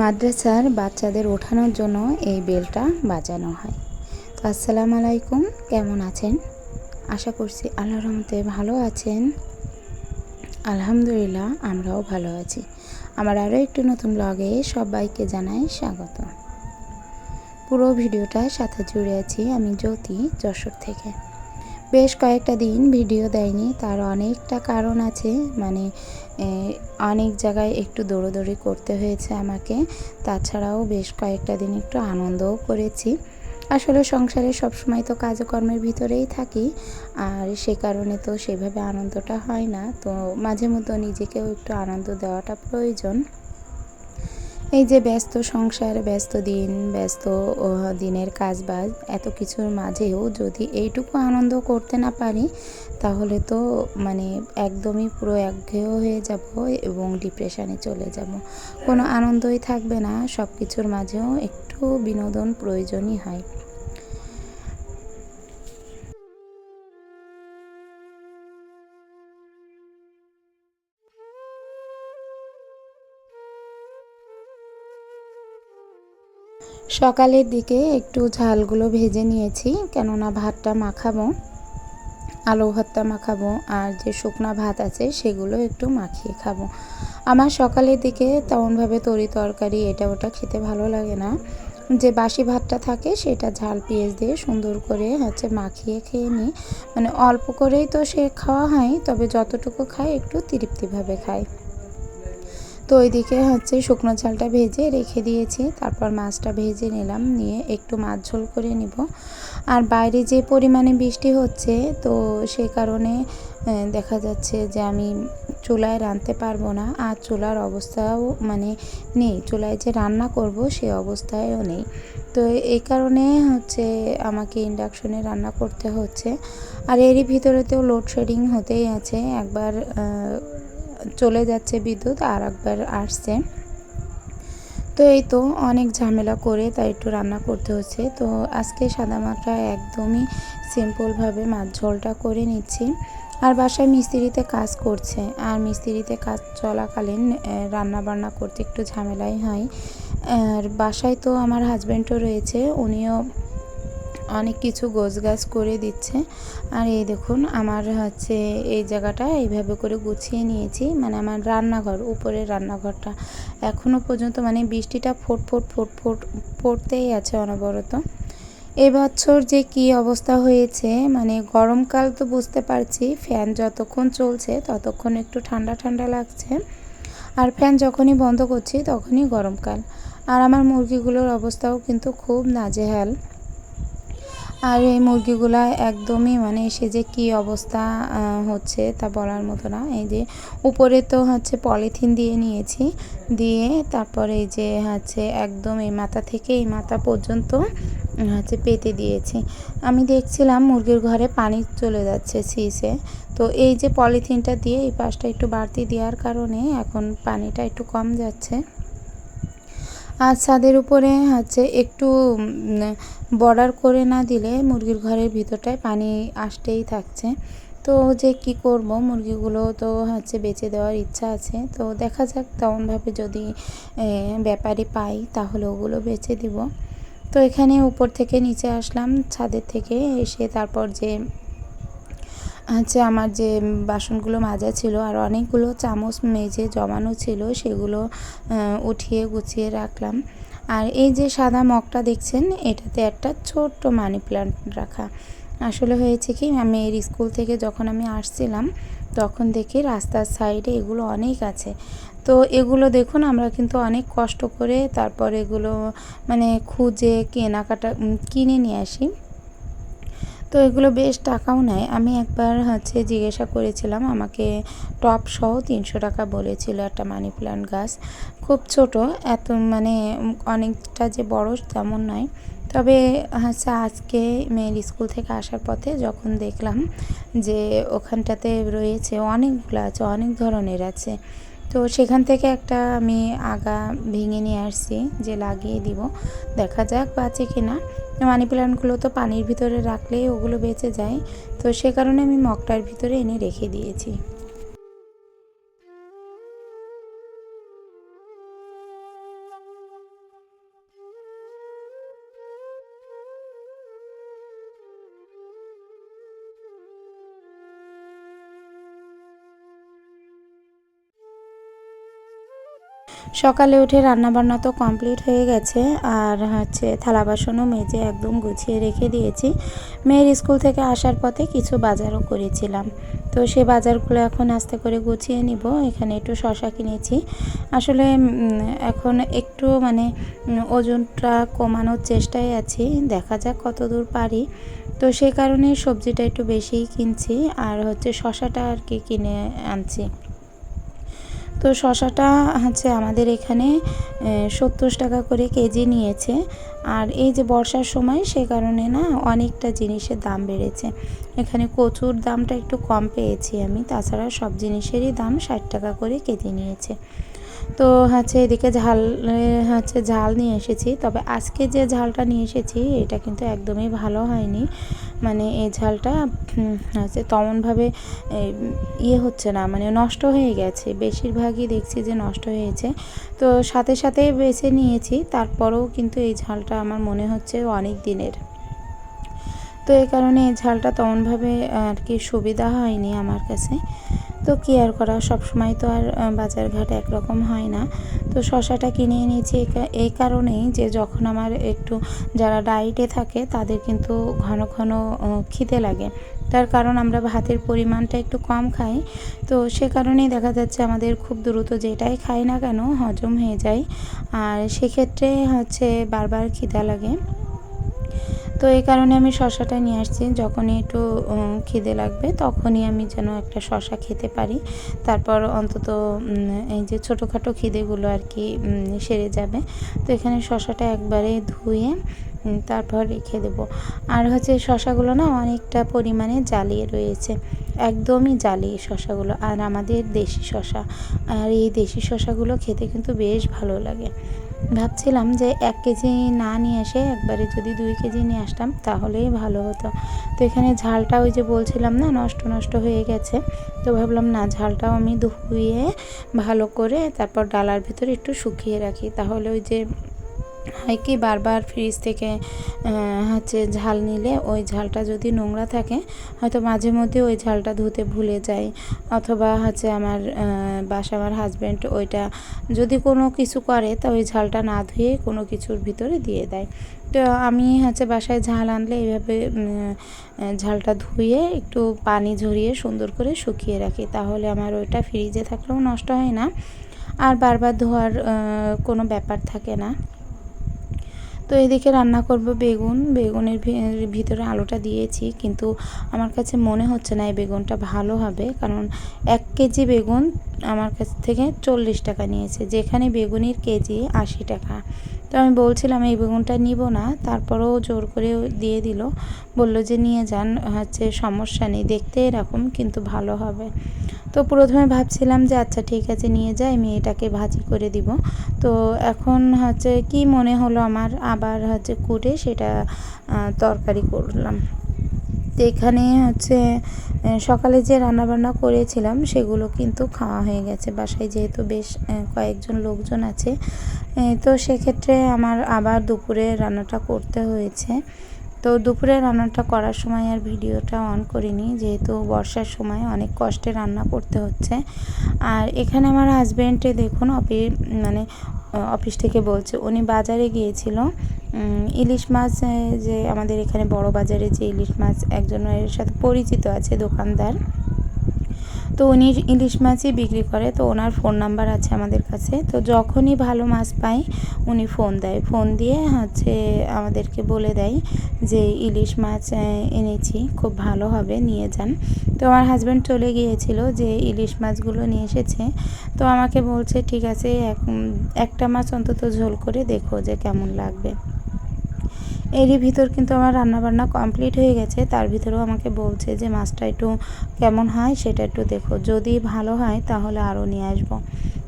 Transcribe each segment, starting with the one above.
মাদ্রাসার বাচ্চাদের ওঠানোর জন্য এই বেলটা বাজানো হয়। তো আসসালামু আলাইকুম, কেমন আছেন? আশা করছি আল্লাহ রহমতে ভালো আছেন। আলহামদুলিল্লাহ, আমরাও ভালো আছি। আমার আরও একটু নতুন ব্লগে সবাইকে জানাই স্বাগত। পুরো ভিডিওটার সাথে জুড়ে আছি আমি জ্যোতি যশোর থেকে। বেশ কয়েকটা দিন ভিডিও দেয়নি, তার অনেকটা কারণ আছে। মানে অনেক জায়গায় একটু দৌড়োদৌড়ি করতে হয়েছে আমাকে, তাছাড়াও বেশ কয়েকটা দিন একটু আনন্দও করেছি। আসলে সংসারে সবসময় তো কাজকর্মের ভিতরেই থাকি, আর সে কারণে তো সেভাবে আনন্দটা হয় না। তো মাঝে মধ্যে নিজেকেও একটু আনন্দ দেওয়াটা প্রয়োজন। এই যে ব্যস্ত সংসার, ব্যস্ত দিন, ব্যস্ত দিনের কাজ বাজ এত কিছুর মাঝেও যদি এইটুকু আনন্দ করতে না পারি, তাহলে তো মানে একদমই পুরো একঘেয় হয়ে যাব এবং ডিপ্রেশানে চলে যাব। কোনো আনন্দই থাকবে না সব কিছুর মাঝেও একটু বিনোদন প্রয়োজনই হয়। সকালের দিকে একটু ঝালগুলো ভেজে নিয়েছি, কেননা ভাতটা মাখাবো, আলু ভর্তা মাখাবো, আর যে শুকনা ভাত আছে সেগুলো একটু মাখিয়ে খাব। আমার সকালের দিকে তেমনভাবে তরি তরকারি এটা ওটা খেতে ভালো লাগে না। যে বাসি ভাতটা থাকে সেটা ঝাল পেঁয়াজ দিয়ে সুন্দর করে হচ্ছে মাখিয়ে খেয়ে নিই। মানে অল্প করেই তো সে খাওয়া হয়, তবে যতটুকু খাই একটু তৃপ্তিভাবে খাই তো ওইদিকে হচ্ছে শুকনো ঝালটা ভেজে রেখে দিয়েছি। তারপর মাছটা ভেজে নিলাম, নিয়ে একটু মাছ ঝোল করে নিব। আর বাইরে যে পরিমাণে বৃষ্টি হচ্ছে, তো সে কারণে দেখা যাচ্ছে যে আমি চুলায় রাঁধতে পারব না। আর চুলার অবস্থাও মানে নেই। চুলায় যে রান্না করব, সে অবস্থায়ও নেই। তো এই কারণে হচ্ছে আমাকে ইন্ডাকশনে রান্না করতে হচ্ছে। আর এরই ভিতরেতেও লোডশেডিং হতেই আছে। একবার চলে যাচ্ছে বিদ্যুৎ আর একবার আসছে। তো এই তো অনেক ঝামেলা করে তাই একটু রান্না করতে হচ্ছে। তো আজকে সাদা সাদামাটা একদমই সিম্পলভাবে মাছ ঝোলটা করে নিচ্ছি। আর বাসায় মিস্ত্রিতে কাজ করছে। আর মিস্ত্রিতে কাজ চলাকালীন রান্না বান্না করতে একটু ঝামেলাই হয়। আর বাসায় তো আমার হাজব্যান্ডও রয়েছে, উনিও অনেক কিছু গোছগাছ করে দিচ্ছে। আর এই দেখুন, আমার হচ্ছে এই জায়গাটা এইভাবে করে গুছিয়ে নিয়েছি। মানে আমার রান্নাঘর, উপরের রান্নাঘরটা। এখনও পর্যন্ত মানে বৃষ্টিটা ফোট ফোট ফোট ফোট, পড়তেই আছে অনবরত। এবছর যে কি অবস্থা হয়েছে মানে গরমকাল তো বুঝতে পারছি, ফ্যান যতক্ষণ চলছে ততক্ষণ একটু ঠান্ডা ঠান্ডা লাগছে। আর ফ্যান যখনই বন্ধ করছি তখনই গরমকাল। আর আমার মুরগিগুলোর অবস্থাও কিন্তু খুব নাজেহাল। আর এই মুরগিগুলা একদমই মানে সে যে কী অবস্থা হচ্ছে তা বলার মতো না। এই যে উপরে তো হচ্ছে পলিথিন দিয়ে নিয়েছি, দিয়ে তারপরে এই যে হচ্ছে একদম এই মাথা থেকে এই মাথা পর্যন্ত হচ্ছে পেতে দিয়েছি। আমি দেখছিলাম মুরগির ঘরে পানি চলে যাচ্ছে সিসে তো এই যে পলিথিনটা দিয়ে এই পাশটা একটু বাড়তি দেওয়ার কারণে এখন পানিটা একটু কম যাচ্ছে। আর ছাদের উপরে হচ্ছে একটু বর্ডার করে না দিলে মুরগির ঘরের ভিতরটায় পানি আসতেই থাকছে। তো যে কি করব, মুরগিগুলো তো হচ্ছে বেচে দেওয়ার ইচ্ছা আছে। তো দেখা যাক, তেমনভাবে যদি ব্যাপারী পাই তাহলে ওগুলো বেচে দিব। তো এখানে উপর থেকে নিচে আসলাম, ছাদের থেকে এসে তারপর যে হচ্ছে আমার যে বাসনগুলো মাজা ছিল আর অনেকগুলো চামচ মেজে জমানো ছিল, সেগুলো উঠিয়ে গুছিয়ে রাখলাম। আর এই যে সাদা মগটা দেখছেন, এটাতে একটা ছোট্ট মানি প্ল্যান্ট রাখা। আসলে হয়েছে কি, আমি এর স্কুল থেকে যখন আমি আসছিলাম, তখন দেখি রাস্তার সাইডে এগুলো অনেক আছে। তো এগুলো দেখুন, আমরা কিন্তু অনেক কষ্ট করে তারপর এগুলো মানে খুঁজে, কেনাকাটা কিনে নিয়ে আসি। তো এগুলো বেশ টাকাও নেয়। আমি একবার হচ্ছে জিজ্ঞাসা করেছিলাম, আমাকে টপ সহ তিনশো টাকা বলেছিল একটা মানি প্ল্যান্ট গাছ। খুব ছোট, এত মানে অনেকটা যে বড় তেমন নয়। তবে হচ্ছে আজকে মেয়ের স্কুল থেকে আসার পথে যখন দেখলাম যে ওখানটাতে রয়েছে অনেকগুলো আছে, অনেক ধরনের আছে। তো সেখান থেকে একটা আমি আগা ভেঙে নিয়ে আসছি, যে লাগিয়ে দিব। দেখা যাক বাঁচে কিনা। মানি প্ল্যান্টগুলো তো পানির ভিতরে রাখলেই ওগুলো বেঁচে যায়। তো সে কারণে আমি মগটার ভিতরে এনে রেখে দিয়েছি। সকালে উঠে রান্নাবান্না তো কমপ্লিট হয়ে গেছে, আর হচ্ছে থালা বাসনও মেজে একদম গুছিয়ে রেখে দিয়েছি। মেয়ের স্কুল থেকে আসার পথে কিছু বাজারও করেছিলাম। তো সে বাজারগুলো এখন আস্তে করে গুছিয়ে নিব, এখানে একটু শশা কিনেছি। আসলে এখন একটু মানে ওজনটা কমানোর চেষ্টায় আছি, দেখা যাক কত দূর পারি। তো সেই কারণে সবজিটা একটু বেশিই কিনছি, আর হচ্ছে শশাটা আর কি কিনে আনছি। তো শশাটা হচ্ছে আমাদের এখানে সত্তর টাকা করে কেজি নিয়েছে। আর এই যে বর্ষার সময় সে কারণে না অনেকটা জিনিসের দাম বেড়েছে। এখানে কচুর দামটা একটু কম পেয়েছি আমি, তাছাড়া সব জিনিসেরই দাম ষাট টাকা করে কেজি নিয়েছে। তো হচ্ছে এদিকে ঝাল হচ্ছে ঝাল নিয়ে এসেছি, তবে আজকে যে ঝালটা নিয়ে এসেছি, এটা কিন্তু একদমই ভালো হয়নি। মানে এই ঝালটা হচ্ছে তেমনভাবে ইয়ে হচ্ছে না মানে নষ্ট হয়ে গেছে। বেশিরভাগই দেখছি যে নষ্ট হয়েছে। তো সাথে সাথে বেছে নিয়েছি, তারপরেও কিন্তু এই ঝালটা আমার মনে হচ্ছে অনেক দিনের। তো এই কারণে এই ঝালটা তেমনভাবে আর কি সুবিধা হয়নি আমার কাছে। তো কি আর করা সব সময় তো আর বাজারঘাট একরকম হয় না। তো শশাটা কিনে এনেছি এই কারণেই যে যখন আমার একটু যারা ডায়েটে থাকে তাদের কিন্তু ঘন ঘন খিদে লাগে। তার কারণ আমরা ভাতের পরিমাণটা একটু কম খাই। তো সে কারণেই দেখা যাচ্ছে আমাদের খুব দ্রুত যেটাই খাই না কেন হজম হয়ে যায়। আর সেক্ষেত্রে হচ্ছে বারবার খিদা লাগে। তো এই কারণে আমি শশাটা নিয়ে আসছি। যখনই একটু খিদে লাগবে তখনই আমি যেন একটা শশা খেতে পারি। তারপর অন্তত এই যে ছোটোখাটো খিদেগুলো আর কি সেরে যাবে। তো এখানে শশাটা একবারে ধুয়ে তারপর রেখে দেবো। আর হচ্ছে শশাগুলো না অনেকটা পরিমাণে জ্বালিয়ে রয়েছে। একদমই জ্বালি শশাগুলো। আর আমাদের দেশি শশা, আর এই দেশি শশাগুলো খেতে কিন্তু বেশ ভালো লাগে। ভাবছিলাম যে এক কেজি না নিয়ে এসে একবারে যদি দুই কেজি নিয়ে আসতাম তাহলেই ভালো হতো। তো এখানে ঝালটা ওই যে বলছিলাম না, নষ্ট নষ্ট হয়ে গেছে। তো ভাবলাম না, ঝালটাও আমি ধুয়ে ভালো করে তারপর ডালার ভিতরে একটু শুকিয়ে রাখি। তাহলে ওই যে হয় কি বারবার ফ্রিজ থেকে হচ্ছে ঝাল নিলে ওই ঝালটা যদি নোংরা থাকে, হয়তো মাঝে মধ্যে ওই ঝালটা ধুতে ভুলে যাই। অথবা হচ্ছে আমার বাসা আমার হাজব্যান্ড ওইটা যদি কোনো কিছু করে, তা ওই ঝালটা না ধুয়ে কোনো কিছুর ভিতরে দিয়ে দেয়। তো আমি হচ্ছে বাসায় ঝাল আনলে এইভাবে ঝালটা ধুয়ে একটু পানি ঝরিয়ে সুন্দর করে শুকিয়ে রাখি। তাহলে আমার ওইটা ফ্রিজে থাকলেও নষ্ট হয় না। আর বারবার ধোয়ার কোনো ব্যাপার থাকে না। তো এদিকে রান্না করব বেগুন। বেগুনের ভিতরে আলুটা দিয়েছি, কিন্তু আমার কাছে মনে হচ্ছে না এই বেগুনটা ভালো হবে, কারণ এক কেজি বেগুন আমার কাছ থেকে চল্লিশ টাকা নিয়েছে, যেখানে বেগুনের কেজি আশি টাকা। তো আমি বলছিলাম, এই বেগুনটা নিব না। তারপরেও জোর করে দিয়ে দিল, বলল যে, নিয়ে যান, হচ্ছে সমস্যা নেই, দেখতে এরকম, কিন্তু ভালো হবে। তো প্রথমে ভাবছিলাম যে আচ্ছা ঠিক আছে, নিয়ে যাই মেয়েটাকে ভাজি করে দিব। তো এখন হচ্ছে কি মনে হলো আমার, আবার হচ্ছে কুটে সেটা তরকারি করলাম। তো এখানে হচ্ছে সকালে যে রান্নাবান্না করেছিলাম সেগুলো কিন্তু খাওয়া হয়ে গেছে। বাসায় যেহেতু বেশ কয়েকজন লোকজন আছে তো সেক্ষেত্রে আমার আবার দুপুরে রান্নাটা করতে হয়েছে। তো দুপুরে রান্নাটা করার সময় আর ভিডিওটা অন করিনি, যেহেতু বর্ষার সময় অনেক কষ্টে রান্না করতে হচ্ছে। আর এখানে আমার হাজব্যান্ডে দেখুন অফিস মানে অফিস থেকে বলছে, উনি বাজারে গিয়েছিল। ইলিশ মাছ যে আমাদের এখানে বড় বাজারে যে ইলিশ মাছ একজনের সাথে পরিচিত আছে, দোকানদার। তো উনি ইলিশ মাছই বিক্রি করে, তো ওনার ফোন নাম্বার আছে আমাদের কাছে। তো যখনই ভালো মাছ পাই, উনি ফোন দেয়। ফোন দিয়ে হচ্ছে আমাদেরকে বলে দেয় যে, ইলিশ মাছ এনেছি, খুব ভালো হবে, নিয়ে যান। তো আমার হাজব্যান্ড চলে গিয়েছিল যে, ইলিশ মাছগুলো নিয়ে এসেছে। তো আমাকে বলছে, ঠিক আছে, এক, একটা মাছ অন্তত ঝোল করে দেখো যে কেমন লাগবে। এরই ভিতর কিন্তু আমার রান্নাবান্না কমপ্লিট হয়ে গেছে। তার ভিতরেও আমাকে বলছে যে, মাছটা একটু কেমন হয় সেটা একটু দেখো। যদি ভালো হয় তাহলে আরও নিয়ে আসব।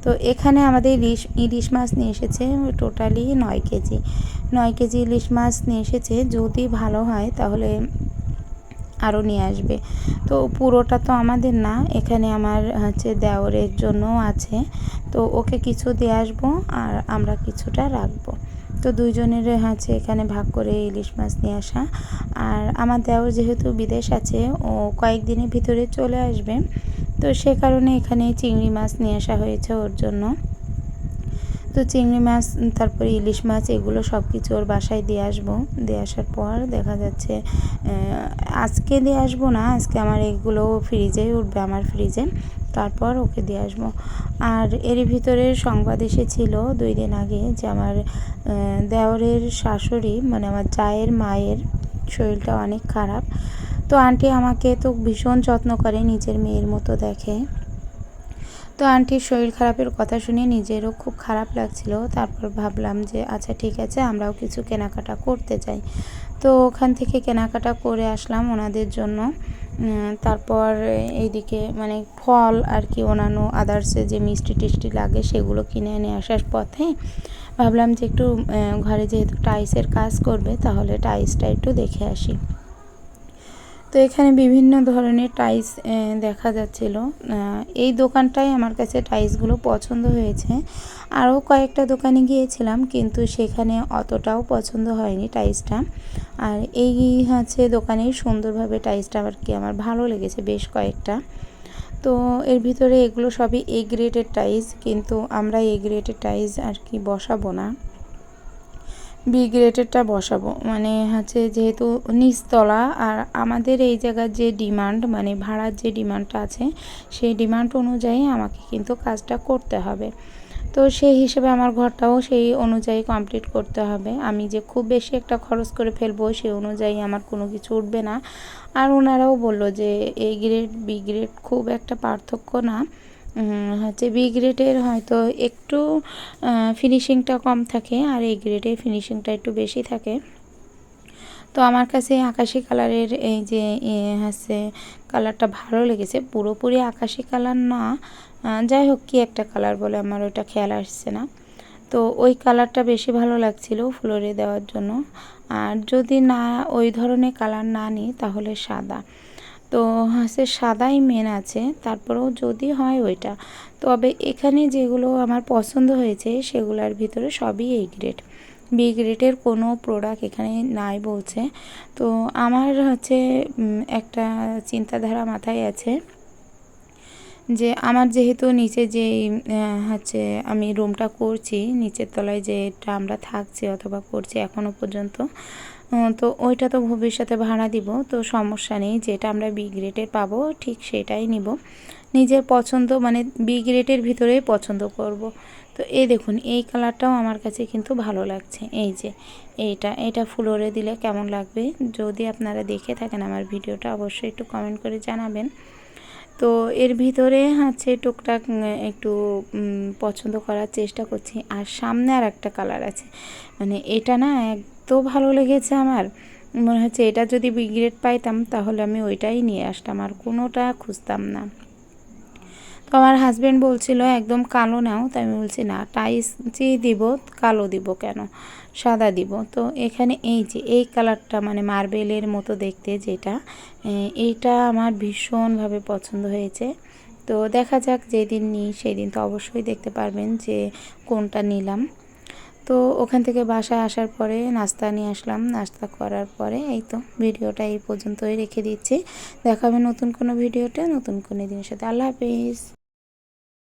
তো এখানে আমাদের ইলিশ ইলিশ মাছ নিয়ে এসেছে টোটালি নয় কেজি। নয় কেজি ইলিশ মাছ নিয়ে এসেছে। যদি ভালো হয় তাহলে আরও নিয়ে আসবে। তো পুরোটা তো আমাদের না, এখানে আমার হচ্ছে দেওরের জন্যও আছে। তো ওকে কিছু দিয়ে আসব আর আমরা কিছুটা রাখব। তো দুইজনের হচ্ছে এখানে ভাগ করে ইলিশ মাছ নিয়ে আসা। আর আমার দেওর যেহেতু বিদেশ আছে, ও কয়েকদিনের ভিতরে চলে আসবে। তো সে কারণে এখানে চিংড়ি মাছ নিয়ে আসা হয়েছে ওর জন্য। তো চিংড়ি মাছ, তারপরে ইলিশ মাছ, এগুলো সব কিছু ওর বাসায় দিয়ে আসব। দিয়ে আসার পর দেখা যাচ্ছে আজকে দিয়ে আসব না, আজকে আমার এগুলো ফ্রিজেই উঠবে, আমার ফ্রিজে তারপর ওকে দিয়ে আসব। আর এরই ভিতরে সংবাদ এসেছিল দুই দিন আগে যে আমার দেওরের শাশুড়ি মানে আমার চায়ের মায়ের শরীরটা অনেক খারাপ। তো আন্টি আমাকে তো ভীষণ যত্ন করে, নিজের মেয়ের মতো দেখে। তো আন্টির শরীর খারাপের কথা শুনে নিজেরও খুব খারাপ লাগছিল। তারপর ভাবলাম যে আচ্ছা ঠিক আছে, আমরাও কিছু কেনাকাটা করতে চাই। তো ওখান থেকে কেনাকাটা করে আসলাম ওনাদের জন্য। তারপর এইদিকে মানে ফল আর কি অন্যান্য আদার্সে যে মিষ্টি টিষ্টি লাগে সেগুলো কিনে এনে আসার পথে ভাবলাম যে একটু ঘরে যেহেতু টাইসের কাজ করবে, তাহলে টাইসটা একটু দেখে আসি। তো এখানে বিভিন্ন ধরনের টাইস দেখা যাচ্ছিল। এই দোকানটাই আমার কাছে টাইসগুলো পছন্দ হয়েছে। আরও কয়েকটা দোকানে গিয়েছিলাম, কিন্তু সেখানে অতটাও পছন্দ হয়নি টাইসটা আর এই হচ্ছে দোকানেই সুন্দরভাবে টাইসটা আর কি আমার ভালো লেগেছে বেশ কয়েকটা। তো এর ভিতরে এগুলো সবই এ গ্রেডের টাইস কিন্তু আমরা এ গ্রেডের টাইস আর কি বসাবো না। বি গ্রেডেরটা বসাবো। মানে হচ্ছে যেহেতু নিচতলা, আর আমাদের এই জায়গার যে ডিমান্ড মানে ভাড়ার যে ডিমান্ডটা আছে, সেই ডিমান্ড অনুযায়ী আমাকে কিন্তু কাজটা করতে হবে। তো সেই হিসেবে আমার ঘরটাও সেই অনুযায়ী কমপ্লিট করতে হবে। আমি যে খুব বেশি একটা খরচ করে ফেলব, সেই অনুযায়ী আমার কোনো কিছু উঠবে না। আর ওনারাও বলল যে এই গ্রেড বি গ্রেড খুব একটা পার্থক্য না। হচ্ছে বি গ্রেডের হয়তো একটু ফিনিশিংটা কম থাকে আর এই গ্রেডের ফিনিশিংটা একটু বেশি থাকে। তো আমার কাছে আকাশি কালারের এই যে হচ্ছে কালারটা ভালো লেগেছে। পুরোপুরি আকাশি কালার না যাই হোক কি একটা কালার বলে আমার ওটা খেয়াল আসছে না। তো ওই কালারটা বেশি ভালো লাগছিল ফ্লোরে দেওয়ার জন্য। আর যদি না, ওই ধরনের কালার না নিই তাহলে সাদা। তো হচ্ছে সাদাই মেন আছে, তারপরেও যদি হয় ওইটা। তবে এখানে যেগুলো আমার পছন্দ হয়েছে, সেগুলোর ভিতরে সবই এই গ্রেড বি গ্রেডের কোনো প্রোডাক্ট এখানে নাই বলছে। তো আমার হচ্ছে একটা চিন্তাধারা মাথায় আছে যে আমার যেহেতু নিচে যে হচ্ছে আমি রুমটা করছি, নিচের তলায় যেটা আমরা থাকছি অথবা করছি এখনও পর্যন্ত তো ওইটা তো ভবিষ্যতে ভাড়া দিব, তো সমস্যা নেই, যেটা আমরা বি গ্রেডের পাবো ঠিক সেটাই নিব। নিজের পছন্দ মানে বি গ্রেডের ভিতরেই পছন্দ করব। তো এই দেখুন, এই কালারটাও আমার কাছে কিন্তু ভালো লাগছে। এই যে, এইটা এটা ফ্লোরে দিলে কেমন লাগবে? যদি আপনারা দেখে থাকেন আমার ভিডিওটা, অবশ্যই একটু কমেন্ট করে জানাবেন। তো এর ভিতরে হচ্ছে টুকটাক একটু পছন্দ করার চেষ্টা করছি। আর সামনে আর একটা কালার আছে। মানে এটা না এত ভালো লেগেছে আমার। মনে হচ্ছে এটা যদি বিগ্রেড পাইতাম, তাহলে আমি ওইটাই নিয়ে আসতাম, আর কোনোটা খুঁজতাম না। তো আমার হাজব্যান্ড বলছিল, একদম কালো নাও। তাই আমি বলছি, না, টাইস যে দিব, কালো দিব কেন? সাদা দিব। তো এখানে এই যে, এই কালারটা মানে মার্বেলের মতো দেখতে যেটা এইটা আমার ভীষণভাবে পছন্দ হয়েছে। তো দেখা যাক, যেদিন নিই সেই দিন তো অবশ্যই দেখতে পারবেন যে কোনটা নিলাম। তো ওখান থেকে বাসায় আসার পরে নাস্তা নিয়ে আসলাম। নাস্তা করার পরে এই তো ভিডিওটা এই পর্যন্তই রেখে দিচ্ছি। দেখাবে নতুন কোনো ভিডিওটা নতুন কোনো দিনের সাথে। আল্লাহ হাফিজ।